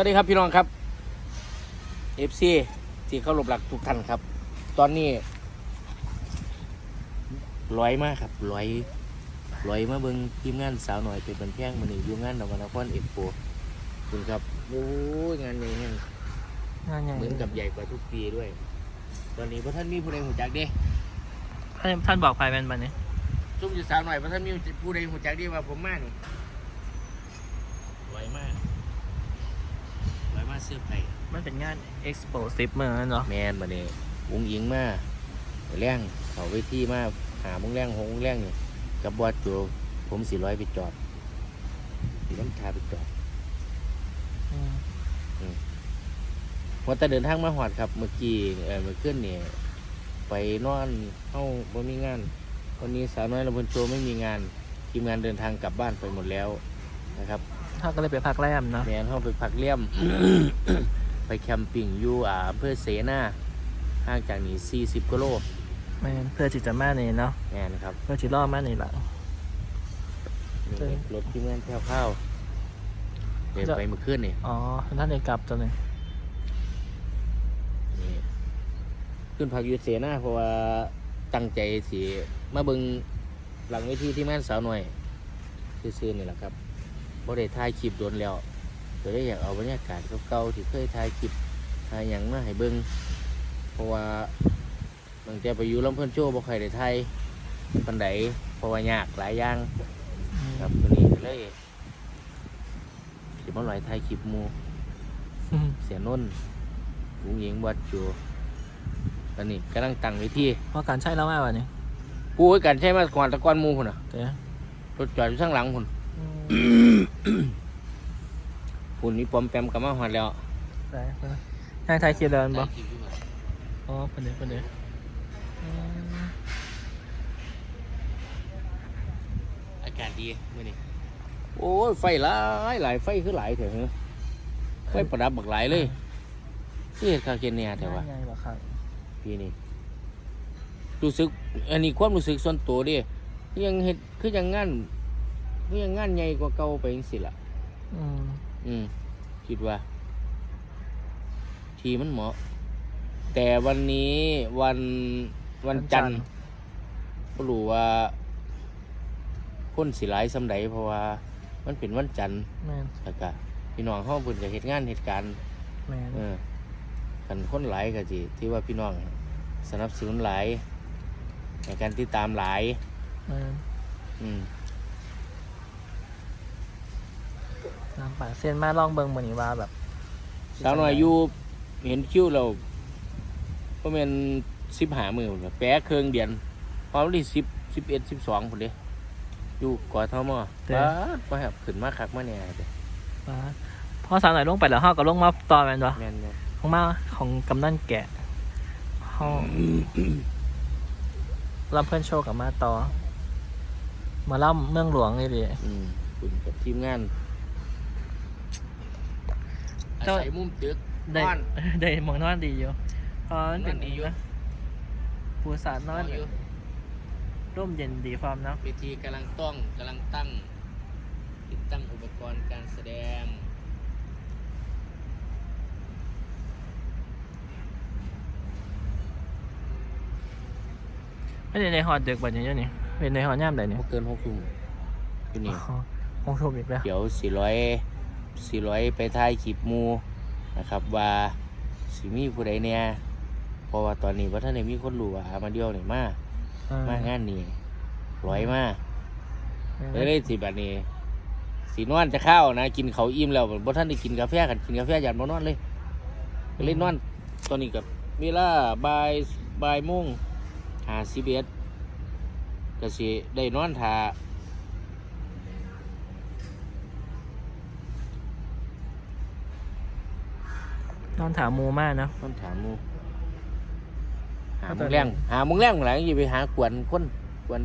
วัสดีครับพี่น้องครับ FC ที่เข้ารบหลักทุกท่านครับ ตอนนี้ร้อยมากครับร้อยร้อยมาเบิ่งทีมงานสาวหน่อยเป็นบันแพงมันนี่อยู่งานนวนครเอ็กโปคุณครับโอ้ยงานใหญ่แห่งงานใหญ่เหมือนกับใหญ่กว่าทุกปีด้วย ตอนนี้พระท่านมีผู้ใดหูจักเด้ท่านท่านบอกภายเป็นบันนี้ซุ่มอยู่สาวหน่อยพระท่านมีผู้ใดหูจักเด้ว่าผมมานี่ร้อยมากร้อยมาก เสื้อไผ่มันเป็นงาน Expo 10เมืองนั่นเนาะแมนมาเนี่ยวงอิงมาแรงเขาเวทีมาหาโมงแรงหกโมงแรงนี่กับบอดโจผมสี่ร้อยไปจอดสี่น้ำชาไปจอดอืมวันแต่เดินทางมาหอดครับเมื่อกี้เออเมื่อคืนเนี่ยไปนอนเข้าบ่มีงาน วันนี้สาวน้อยลำพูนโชว์ไม่มีงานทีมงานเดินทางกลับบ้านไปหมดแล้วนะครับ ถ้าก็เลยไปพักแรมเนาะแมนเขาไปพักเลี่ยม ไปแคมปิ้งอยู่อ่าอำเภอเสนาห่างจากนี้ 40กิโลแม่นเพื่อจิตจะมานี่เนาะแมนครับเพื่อจิล่อมานี่แหละนี่รถที่เมืองแถวข้าวเดินจะไปเมื่อคืนนี่อ๋อท่านเดินกลับตัวนี้นี่ขึ้นพักอยู่เสนาเพราะว่าตั้งใจสิมาเบิงหลังเวทีที่ม่านสาวหน่อยซื่อๆนี่แหละครับ บ่ได้ถ่ายคลิปโดนแล้วก็ได้อยากเอาบรรยากาศเก่าๆที่เคยถ่ายคลิปถ่ายหยังมาให้เบิงเพราะว่าตั้งแต่ไปอยู่ลำเพิ่นโชว์บ่ค่อยได้ถ่ายปันไดเพราะว่ายากหลายอย่างอืมครับตัวนี้ก็เลยสิมาลอยถ่ายคลิปหมูอืมเสียนุ่นลุงหญิงวัดจูตอนนี้กำลังตั้งเวทีเพราะการใช้แล้วมาวันนี้กูไว้กันใช่ไหมก่อนตะกอนหมูพุ่นอะเดี๋ยวรถจอดอยู่ข้างหลังพุ่นอืม พุ่นนี่ปอมแปมกลับมาหอดแล้วได้เพิ่นให้ไทยคิดแล้วบ่ถ่ายคลิปอยู่ครับอ๋อเพิ่นเด้อเพิ่นเด้ออืมอากาศดีมื่อนี้โอ้ยไฟหลายหลายไฟคือหลายเถอะเหรอไฟประดับบักหลายเลยนี่เห็ดคาเคนเนี่ยแต่ว่างานใหญ่บ่ครับพี่นี่รู้สึก อันนี้ความรู้สึกส่วนตัวเดิยังเห็ดคือยังงาน คือยังงานใหญ่กว่าเก่าไปจังสิล่ะอืมอืมคิดว่า ทีมันเหมาะ แต่วันนี้วันวันจันทร์ก็รู้ว่าคนสิหลายสำใดเพราะว่า มันเป็นวันจันทร์แม่นแล้วก็พี่น้องเขาเพิ่นจะเหตุงานเหตุการณ์แม่นเออกันคนหลายก็สิที่ว่าพี่น้องสนับสนุนหลายในการติดตามหลายแม่นอืม น้ำป่าเส้นมาลองเบิ่งมื้อนี้ว่าแบบสาวน้อยอยู่เห็นคิวเราก็เป็นสิบหามือพุ่นล่ะแปะเครื่องเดียนพอวันที่สิบสิบเอ็ดสิบสองคนเด้อยู่กอทมป้าดมาครับขึ้นมาคักมาเนี่ยเด้ว่าพอสาวหน่อยลงไปแล้วเฮาก็ลงมาต่อแม่นบ่แม่นบ่ของมาของกำนันแกะเขาลำเพื่อนโชว์กับมาต่อมาล่ำเมืองหลวงเลยดิอืมคุณกับทีมงาน อาเจ้าศัยมุมตึกได้นอนได้หมองนอนดีอยู่เพราะมันเป็นนอนดีอยู่ นะปูสาดนอนอยู่ร่มเย็นดีฟอร์มเนาะเวทีกำลังต้องกำลังตั้ง ติดตั้งอุปกรณ์การแสดง ไม่ได้ในหอดดึกแบบนี้อยู่นี่เป็นในหอดย่ามใดเนี่ยบ่เกินหกทุ่มอยู่นี่คงถูกอีกแล้ว เดี๋ยวสี่ร้อย สี่ร้อยไปถ่ายคลิปหมูนะครับว่าสิมีผู้ใดเนี่ยเพราะว่าตอนนี้ว่าท่านได้มีคนรู้ว่ามาเดียวเนี่ยมาเออมางานนี่ร้อยมาเออเลยได้สิแบบนี้สีนอนจะเข้าวนะ กินเขาวอิ่มแล้วบ่ท่านได้กินกาแฟกันกินกาแฟยันบ่นอนเลยก็เลยนอนตอนนี้กับเวลาบ่ายบ่ายโมงหาสิบเอ็ดก็สิได้นอนทา นอนถามหมูมากนะนอนถามหมูหาเอาโมแต่งแรงหาโมงแรงหลังอย่าไปหากวนคนกวน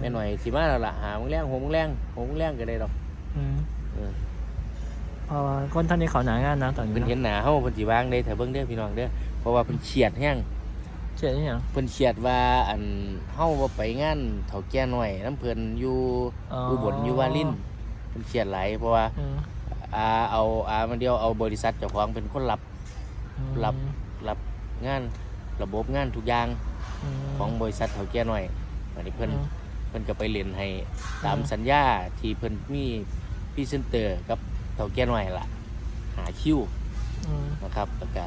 แม่หน่อยสิมาแล้วล่ะหาโมงแรงหกโมงแรงหกโมงแรงก็ได้ดอกอืมเออเพราะว่าคนท่านนี้เขาหนางานนะตอนนี้เพิ่นเห็นหน้าเฮาเพิ่นสิวางได้แต่เบิ่งเด้อพี่น้องเด้อเพราะว่าเพิ่นเฉียดแฮงเชื่อที่ยังเพิ่นเฉียดว่าอันเฮาบ่ไปงานเฒ่าแก่น้อยน้ำเพิ่นอยู่อ๋ออุบลอยู่วาลินเพิ่นเฉียดหลายเพราะว่า อืม ออาเอาอามาเดียวเอาบริษัทเจ้าของเป็นคนรับรับรับงานระบบงานทุกอย่างมของบริษัทเถาแก่น้อยอันนี้เพิ่นอืมเพิ่นก็ไปเล่นให้ตามอืมสัญญาที่เพิ่นมีพรีเซนเตอร์กับเถาแก่น้อยล่ะ หาคิวอืมนะครับแล้วก็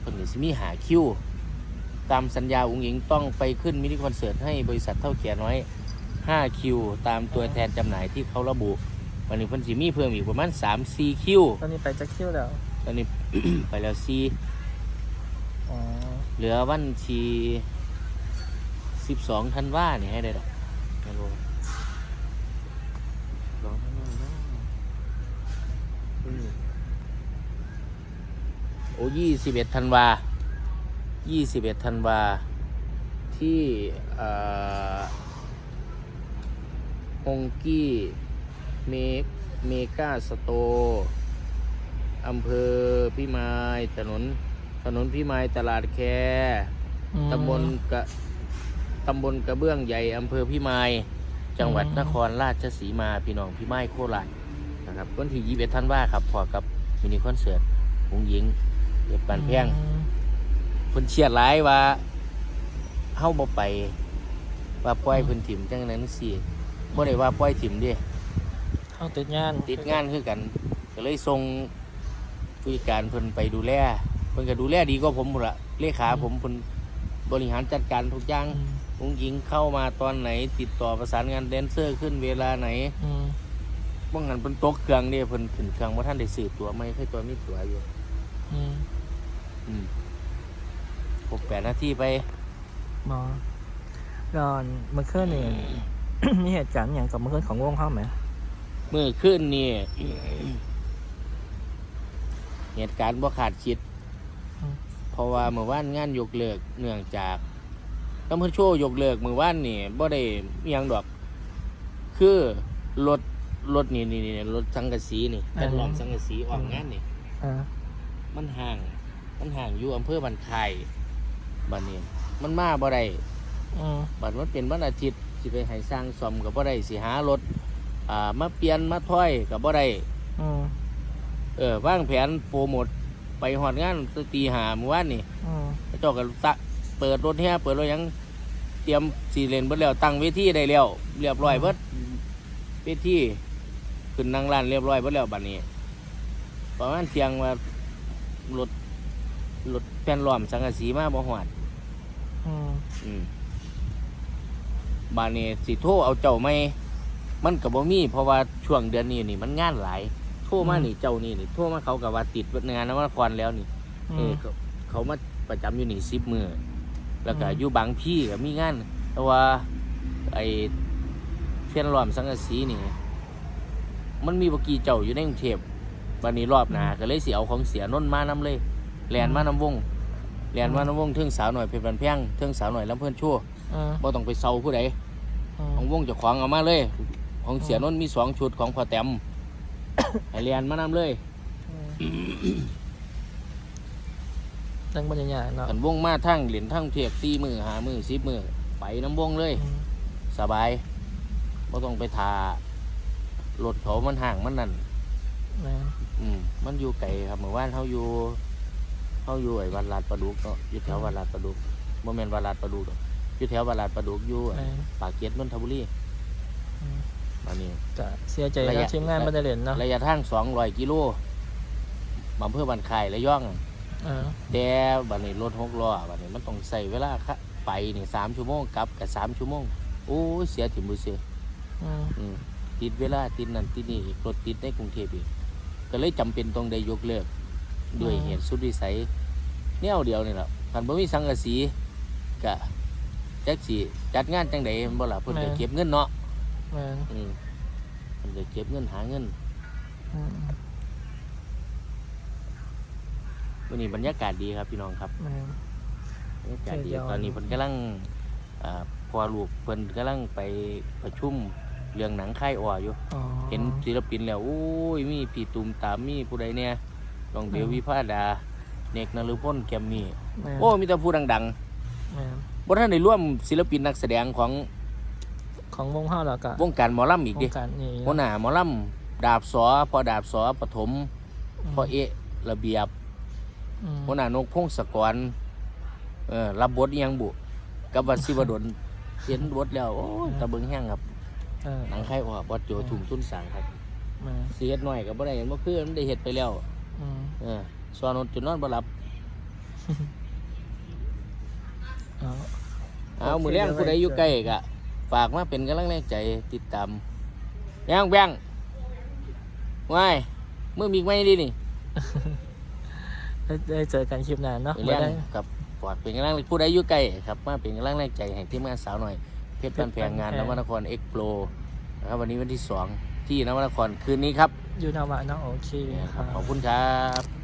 เพิ่นก็สิมีหาคิวตามสัญญาอุ้งอิงต้องไปขึ้นมินิคอนเสิร์ตให้บริษัทเท่าแก่น้อย5คิวตามตัวแทนจำหน่ายที่เขาระบุ วันนี้เพิ่นสิมีเพิ่มอีกประมาณ3-4คิว ตอนนี้ไปจะคิวแล้ว ตอนนี้ ไปแล้วอ๋อ4เหลือวันที่12ธันวาเนี่ยให้ได้ดอกไม่รู้สองธันวาเนาะอืมโอ้ยี่สิบเอ็ดธันวายี่สิบเอ็ดธันวา ที่เอ่อฮงกี้ เมกเมกาสโตร์อำเภอพิมายถนนถนนพิมายตลาดแคอืมตำบลกะตำบลกระเบื้องใหญ่อำเภอพิมาย จังหวัดอืมนครราชสีมาพี่น้องพิมายโคราชนะครับวันที่ยี่สิบเอ็ดธันวาครับพอกับมินิคอนเสิร์ตวงหญิงเด็บปานแพงอืมเพิ่นเชียดหลายว่าเฮาบ่ไป ว่าปล่อยเพิ่นถิ่มจังนั้นสิบ่ได้ว่าปล่อยถิ่มเด้ เข้าติดงานติดงานคือกัน ก็เลยส่งผู้จัดการเพิ่นไปดูแลเพิ่นก็ดูแลดีกว่าผมพุ่นละเลขาผมเพิ่นบริหารจัดการทุกอย่างอืมวงหญิงเข้ามาตอนไหน ติดต่อประสานงานแดนเซอร์ขึ้นเวลาไหนอืมบ่งั้นเพิ่นตกเครื่องเด้เพิ่นขึ้นเครื่องบ่ทันได้ซื้อตั๋วไม่เคยตัวมีตั๋วอยู่อืมอืมหกแปดนาทีไปหมอก่อนเมื่อคืนนี่มีเหตุการณ์อย่างกับเมื่อคืนของวงเข้าไหม มื่อขึ้นนี่เหตุการณ์บ่ขาดคิด เพราะว่าเมื่อวานงานยกเลิกเนื่องจากลำเพิ่นโชว์ยกเลิกเมื่อวานนี่บ่ได้อิหยังดอก คือรถรถนี่นี่นี่รถสังกะสีนี่เป็นหลอมสังกะสีออกงานนี่อ่ามันห่าง มันห่างอยู่อำเภอบันคายบัดนี้มันมาบ่ได้อืมบัดมันเป็นวันอาทิตย์สิไปให้สร้างซ่อมก็บ่ได้สิหารถ อ่ามาเปลี่ยนมาถ้อยก็บ่ได้อืมเออวางแผนโปรโมทไปหอดงานตีหาเมื่อวานนี่อืมพระเจ้าก็ตะเปิดรถแห่เปิดรถหยังเตรียมสีเลนเบิดแล้วตั้งเวทีได้แล้วเรียบร้อยเบิดเวทีขึ้นนั่งร้านเรียบร้อยเบิดแล้วบัดนี้ประมาณเที่ยงว่ารถรถแผ่นล้อมสังกะสีมาบ่หอด อืมอืมบานนี้สิโทรเอาเจ้าไม่ มันกับบ่มีเพราะว่าช่วงเดือนนี้นี่มันงานหลายโทรมานี่เจ้านี่นี่โทรมาเขากับว่าติดงานนวนครแล้วนี่อืเออมเขาเขามาประจำอยู่นี่สิบมือแล้วก็อืมอยู่บางพี่ก็มีงานแต่ว่า ไอ้เพียนรอมสังกะสีนี่ มันมีบกี่เจ้าอยู่ในกรุงเทพวันนี้รอบหนาก็เลยสิเอาของเสียนนท์มานำเลยแลนมานำวงแลนมานำวงเทิงสาวหน่อยเพชรบันแพงเทิงสาวหน่อยลำเพื่อนชั่วอืมบ่ต้องไปเซาผู้ใดอืมของวงเจะขวางเอามาเลย ของเสียนนท์มีสองชุดของพ่อแต้มให้แลนมานำเลยอืมจังบรรยายเนาะขันวงมาทั้งเหรียญทั้งเทียบสี่มือหามือสิบมือไปน้ำวงเลยอืมสบายบ่ต้องไปทารถเขามันห่างมันนั่นแม่นอืมมันอยู่ไกลครับเมื่อวานเขาอยู่เขาอยู่ไอ้วัดลาดประดุกเนาะอยู่แถววัดลาดประดุกบ่แม่นวัดลาดประดุกหรอกอยู่แถววัดลาดประดุกอยู่ไอ้แม่นปากเกร็ดนนทบุรีอื มมานี่ก็เสียใจระแล้วยะทีมงานไม่ได้เล่นเนาะระยะทางสองร้อยกิโลอำเภอบันคายระย่องเออแต่บัดนี้รถหกล้อบัดนี้มันต้องใส่เวลาค่ะไปนี่สามชั่วโมงกลับกับสามชั่วโมงโอ้ยเสียถิ่มมือเสียอืมอืมติดเวลาติดนั่นติดนี่อีกรถติดในกรุงเทพอีกก็เลยจำเป็นต้องได้ยกเลิกด้วยเหตุสุดวิสัยแนวเดียวนี่แหละคันบ่มีสังกะสีก็จักสิจัดงานจังใดบ่ล่ะเพิ่นก็เก็บเงินเนาะ แม่นอืมเพิ่นก็เก็บเงินหาเงินอืมวันนี้บรรยากาศดีครับพี่น้องครับแม่น บรรยากาศดีเดี๋ยว ตอนนี้เพิ่นกำลังอ่าพอลูกเพิ่นกำลังไปประชุมเรื่องหนังค่ายอ่ออยู่ อ๋อ เห็นศิลปินแล้วโอ้ยมีพี่ตุมตามมีผู้ใดเนี่ยลองเบลอืม วิภาดา เนกนฤพลแกมมี่แม่นโอ้มีแต่ผู้ดังแม่นๆบ่ทันได้ร่วมศิลปินนักแสดงของ ของวงเฮาแล้วก็วงการหมอลำอีกวดิงการนี่หัวหน้าหมอลดาบสอพอดาบสอปฐมพอเอะระเบียบมหัวหน้านกพงศกรเออรับบทอิหยังบุกับวัดศิวดลเขียนบทแล้วโอ้ยตะเบิงแห้งครับเออหนังไข่ออกวัดโจถุงทุนสร้างครับมาสิเฮ็ดน้อยก็บ่ได้เห็นบ่คือมันได้เฮ็ดไปแล้ว อืมเออสอนจนนอนบ่หลับ เอาเอามือแรงผู้ใดอยู่ใกล้ก็ ฝากมาเป็นกำลังแรงใจติดตามแบงแบงว้ายมือมีไม่ดีนี่ได้ได้เจอกันคลิปหน้าเนาะมือบ่แรงได้กับฝากเป็นกำลังผู้ใดอยู่ใกล้ครับมาเป็นกำลังแรงใจให้ทีมงานสาวหน่อย เพชรบ้านแพงงานนวนครเอ็กโปรนะครับวันนี้วันที่สองที่นวนครคืนนี้ครับ อยู่นาวะเนาะโอเคเนี่ยคครัรับบขอบคุณครับ